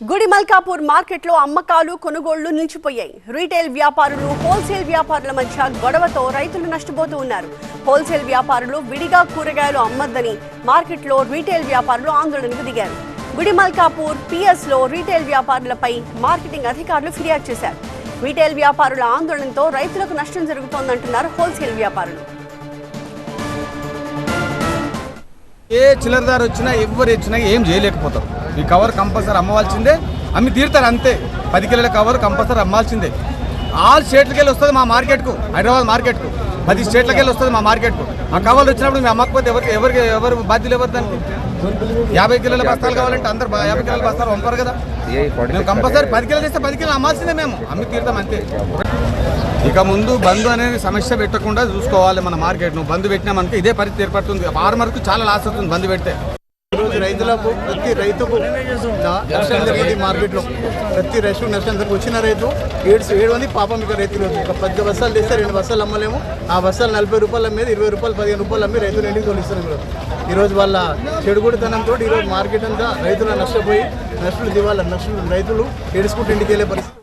గుడిమల్కాపూర్ మార్కెట్లో అమ్మకాలు కొనుగోళ్ళు నిలిచిపోయాయి. రీటైల్ వ్యాపారులు హోల్సేల్ వ్యాపారుల మధ్య గొడవతో రైతులు నష్టపోతూ ఉన్నారు. హోల్సేల్ వ్యాపారులు విడిగా కూరగాయలు అమ్మద్దని మార్కెట్లో రీటైల్ వ్యాపారులు ఆందోళనకు దిగారు. గుడిమల్కాపూర్ మల్కాపూర్ పిఎస్లో రీటైల్ వ్యాపారులపై మార్కెటింగ్ అధికారులు ఫిర్యాదు చేశారు. రీటైల్ వ్యాపారుల ఆందోళనతో రైతులకు నష్టం జరుగుతోందంటున్నారు హోల్సేల్ వ్యాపారులు. ఏ చిల్లరదారు వచ్చినా ఎవరు వచ్చినా ఏం చేయలేకపోతారు. ఈ కవర్ కంపల్సరీ అమ్మవలసిందే. అమ్మి తీరుతారు అంతే. పది కిలోల కవర్ కంపల్సరీ అమ్మాల్సిందే ఆల్ స్టేట్లకి వెళ్ళి వస్తుంది మా మార్కెట్కు హైదరాబాద్ మార్కెట్కు. పది స్టేట్లకెళ్ళి వస్తుంది మా మార్కెట్కు. ఆ కవర్లు వచ్చినప్పుడు మేము అమ్మకపోతే ఎవరికి ఎవరికి ఎవరు బాధ్యులు ఎవరు దానికి? యాభై కిలోల బస్తాలు కావాలంటే అందరు యాభై కిలోల బస్తాలు పంపారు కదా. మేము కంపల్సరీ పది కిలోలు తెస్తే పది కిలోలు అమ్మాల్సిందే మేము. అమ్మి తీరుతాం అంతే. ఇక ముందు బంద్ అనేది సమస్య పెట్టకుండా చూసుకోవాలి మన మార్కెట్ను. బంద్ పెట్టినామంటే ఇదే పరిస్థితి ఏర్పడుతుంది. ఫార్మర్కు చాలా లాస్ అవుతుంది బంద్ పెడితే. రైతులకు ప్రతి రైతుకు నా- నష్టం జరిగింది మార్కెట్లో ప్రతి రైతు నష్టం వచ్చిన రైతు ఏడు ఏడు మంది పాపం ఇక రైతులు. ఒక పది బస్సాలు తెస్తే రెండు బస్సాలు అమ్మలేము. ఆ బస్సాలు నలభై రూపాయల మీద ఇరవై రూపాయలు పదిహేను రూపాయలు అమ్మి రైతులు ఇంటికి తోలిస్తున్నాం ఈరోజు. ఈరోజు వాళ్ళ చెడుగుడితనంతో ఈరోజు మార్కెట్ అంతా రైతులు నష్టపోయి నష్టలు దివాళ్ళ నష్టలు రైతులు ఏడుచుకుంటూ ఇంటికి వెళ్ళే పరిస్థితి.